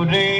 Rudy.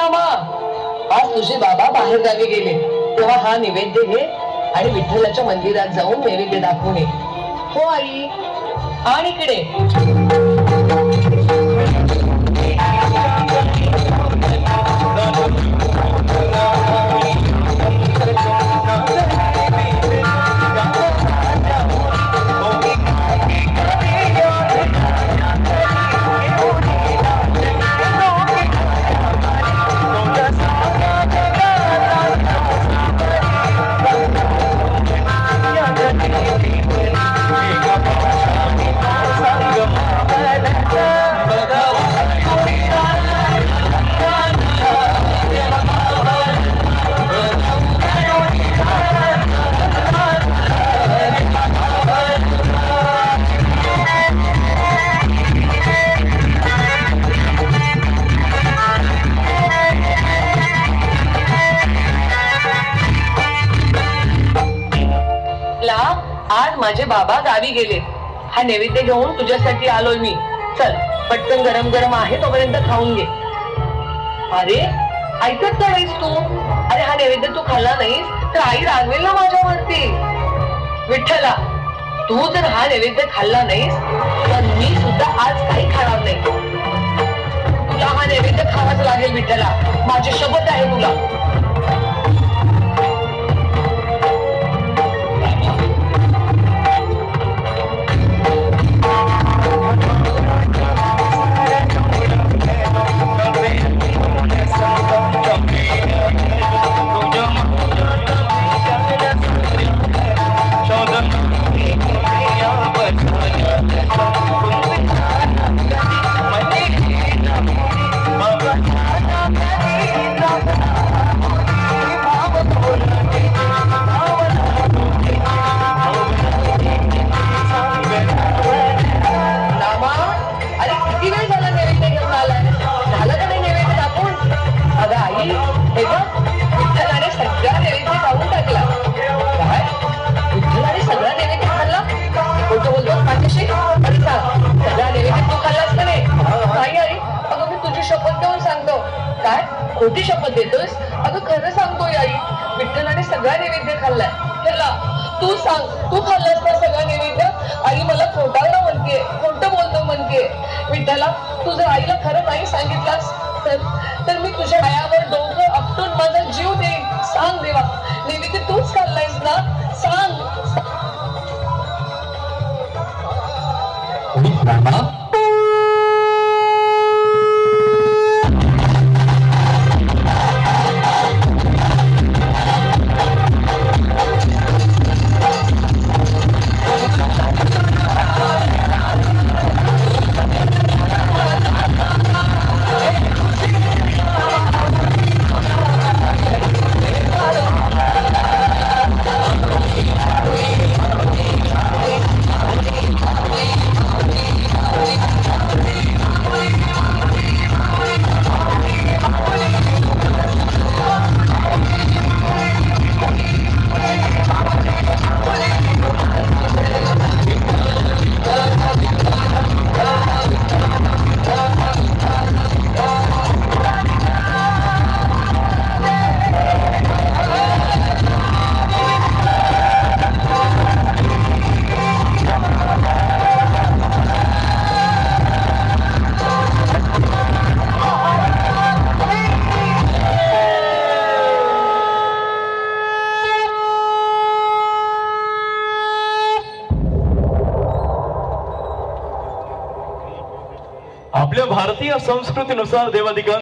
नामा आज तुझे बाबा बाहेर गावी गेले. तेव्हा हा नैवेद्य घे आणि विठ्ठलाच्या मंदिरात जाऊन नैवेद्य दाखवून ये. हो आई. आणि इकडे. ला आज माझे बाबा गावी गेले. हा नैवेद्य घेऊन तुझ्यासाठी आलोय मी. चल पटकन गरम गरम आहे तोपर्यंत खाऊन घे. अरे ऐकत का नाहीस तू? अरे हा नैवेद्य तू खाल्ला नाहीस तर आई रागवेल ना माझ्यावरती. विठ्ठला तू जर हा नैवेद्य खाल्ला नाहीस तर मी सुद्धा आज काही खाणार नाही. तुला हा नैवेद्य खावाच लागेल विठ्ठला. माझी शपथ आहे तुला. शपथ देऊन सांगतो. काय? खोटी शपथ देतोस अगं खरं सांगतोय आई. विठ्ठलाने सगळा नैवेद्य खाल्लाय. त्याला तू सांग. तू खाल्लास ना सगळा नैवेद्य? आई मला खोटावलं म्हणते खोटं बोलतो म्हणते विठ्ठला तू जर आईला खरं नाही सांगितलास? तर तर मी तुझ्या पायावर डोकं आपटून माझा जीव देईन. सांग देवा. नैवेद्य तूच खाल्लायस ना? सांग. आपल्या भारतीय संस्कृतीनुसार देवाधिकार